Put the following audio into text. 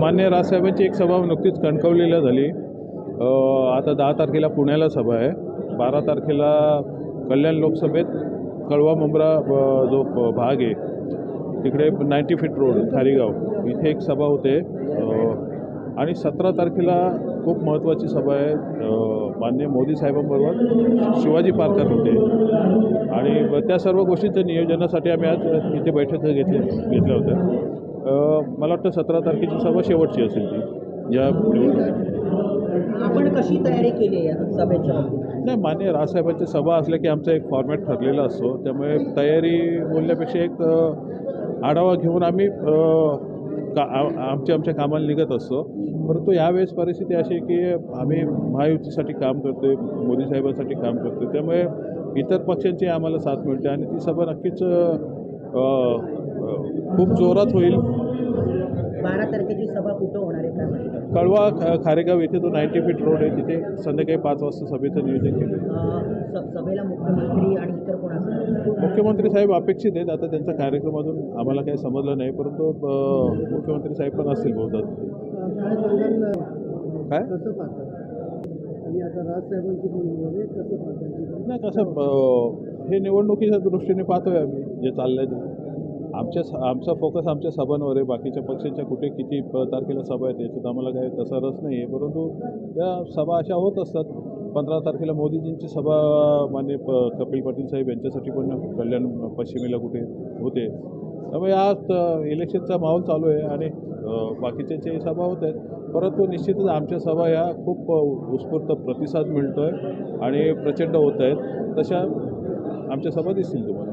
मान्य राजसाहेबांची एक सभा नुकतीच कणकवलीला झाली. आता दहा तारखेला पुण्याला सभा आहे. बारा तारखेला कल्याण लोकसभेत कळवा मुंब्रा जो भाग आहे तिकडे नाईन्टी फीट रोड खारीगाव इथे एक सभा होते. आणि सतरा तारखेला खूप महत्त्वाची सभा आहे. मान्य माननीय मोदी साहेबांबरोबर शिवाजी पार्कात होते. आणि त्या सर्व गोष्टींच्या नियोजनासाठी आम्ही आज इथे बैठक घेतली घेतल्या होत्या. मला वाटतं सतरा तारखेची सभा शेवटची असेल ती या आपण कशी तयारी केली सभेच्या? नाही मान्य राजसाहेबांची सभा असल्या की आमचा एक फॉर्मॅट ठरलेला असतो. त्यामुळे तयारी बोलण्यापेक्षा एक आढावा घेऊन आम्ही का आमच्या आमच्या कामाला निघत असतो. परंतु यावेळेस परिस्थिती अशी की आम्ही महायुतीसाठी काम करतोय मोदी साहेबांसाठी काम करतोय. त्यामुळे इतर पक्षांची आम्हाला साथ मिळते आणि ती सभा नक्कीच खूप जोरात होईल. बारा तारखेची सभा कुठं होणार आहे काय कळवा ख- खारेगाव येथे जो नाईन्टी फीट रोड आहे. तिथे संध्याकाळी पाच वाजता सभेचं नियोजन केलं. सभेला मुख्यमंत्री आणि इतर कोण असणार मुख्यमंत्री साहेब अपेक्षित आहेत. आता त्यांचा कार्यक्रम अजून आम्हाला काही समजलं नाही. परंतु अ, मुख्यमंत्री साहेब पण असतील बहुधा काय? कसं पाहतात आणि आता राजसाहेबांची निवडणूक आहे कसं पाहतात नाही कसं अ, हे निवडणुकीच्या दृष्टीने पाहतोय आम्ही जे चाललंय ते. आमच्या आमचा फोकस आमच्या सभांवर आहे. बाकीच्या पक्षांच्या कुठे किती प- तारखेला सभा आहेत याच्यात आम्हाला काही तसा रस नाही आहे. परंतु या सभा अशा होत असतात. पंधरा तारखेला मोदीजींची सभा मान्य प कपिल पाटील साहेब यांच्यासाठी पण कल्याण पश्चिमेला कुठे होते. त्यामुळे आज इलेक्शनचा माहोल चालू आहे आणि बाकीच्या जे सभा होत आहेत परंतु निश्चितच आमच्या सभा ह्या खूप उत्स्फूर्त प्रतिसाद मिळतो आहे आणि प्रचंड होत आहेत. तशा आमच्या सभा दिसतील तुम्हाला.